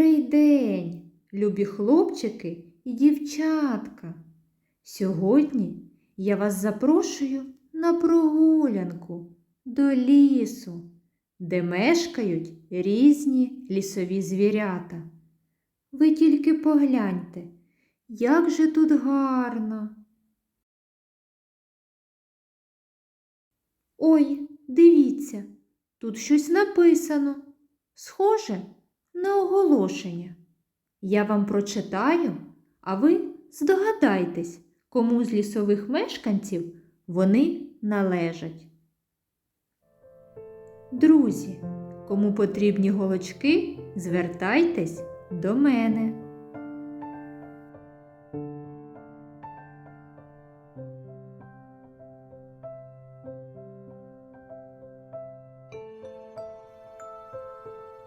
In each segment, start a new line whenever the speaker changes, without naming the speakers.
Добрий день, любі хлопчики і дівчатка. Сьогодні я вас запрошую на прогулянку до лісу, де мешкають різні лісові звірята. Ви тільки погляньте, як же тут гарно. Ой, дивіться, тут щось написано. Схоже на оголошення. Я вам прочитаю, а ви здогадайтесь, кому з лісових мешканців вони належать. Друзі, кому потрібні голочки, звертайтесь до мене.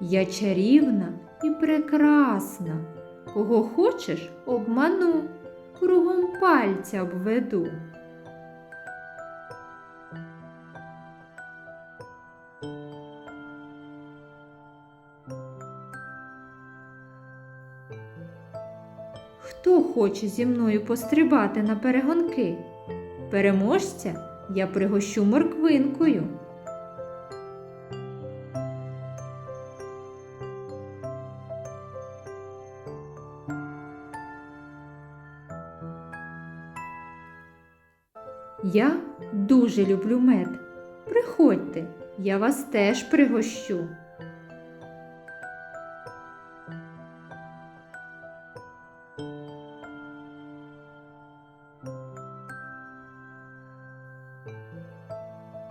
Я чарівна і прекрасна. Кого хочеш, обману, кругом пальця обведу. Хто хоче зі мною пострибати на перегонки? Переможця я пригощу морквинкою. Я дуже люблю мед. Приходьте, я вас теж пригощу.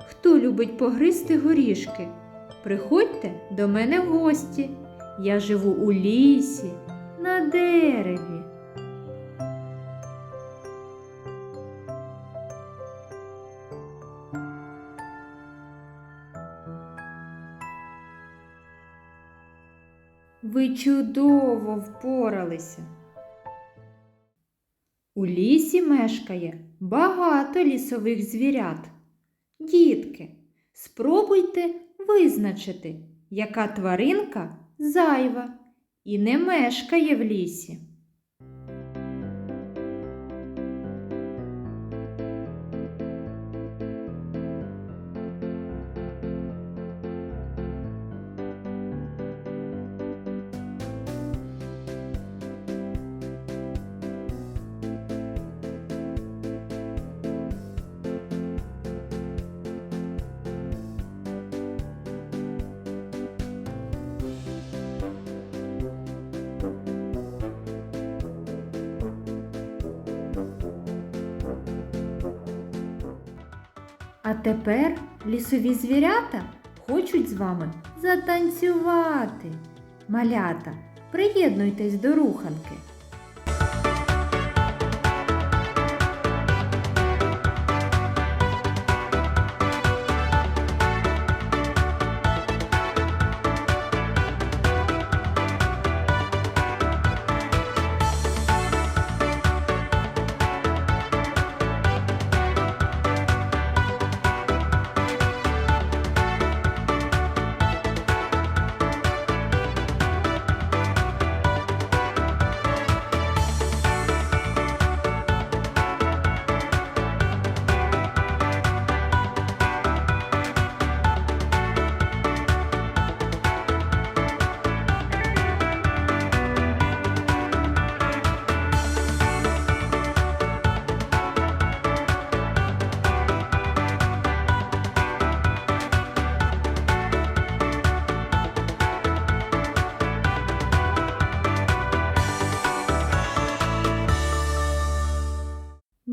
Хто любить погризти горішки? Приходьте до мене в гості. Я живу у лісі, на дереві. Ви чудово впоралися. У лісі мешкає багато лісових звірят. Дітки, спробуйте визначити, яка тваринка зайва і не мешкає в лісі. Тепер лісові звірята хочуть з вами затанцювати. Малята, приєднуйтесь до руханки.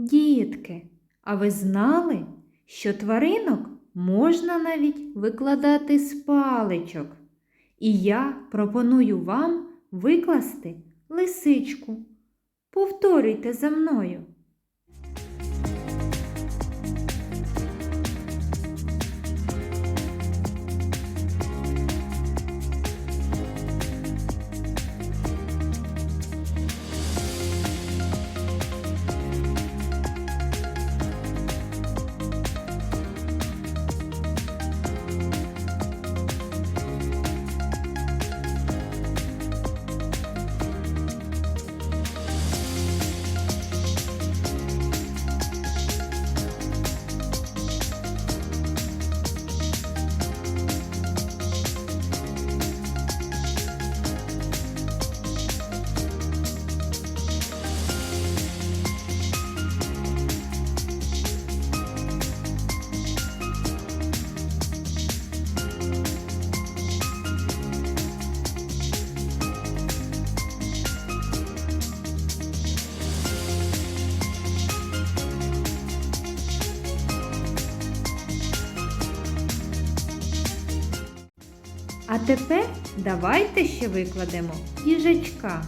Дітки, а ви знали, що тваринок можна навіть викладати з паличок? І я пропоную вам викласти лисичку. Повторюйте за мною. А тепер давайте ще викладемо їжачка.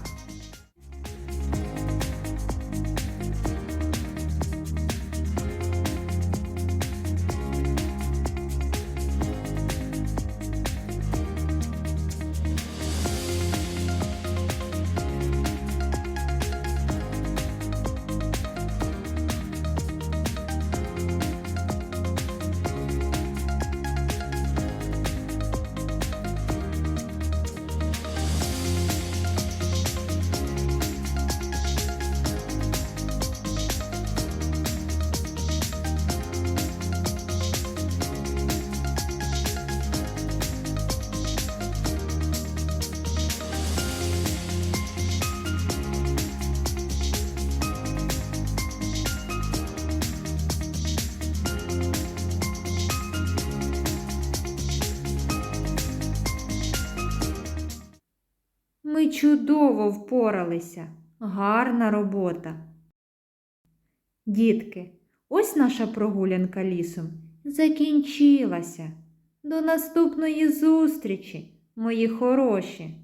Ми чудово впоралися. Гарна робота. Дітки, ось наша прогулянка лісом закінчилася. До наступної зустрічі, мої хороші.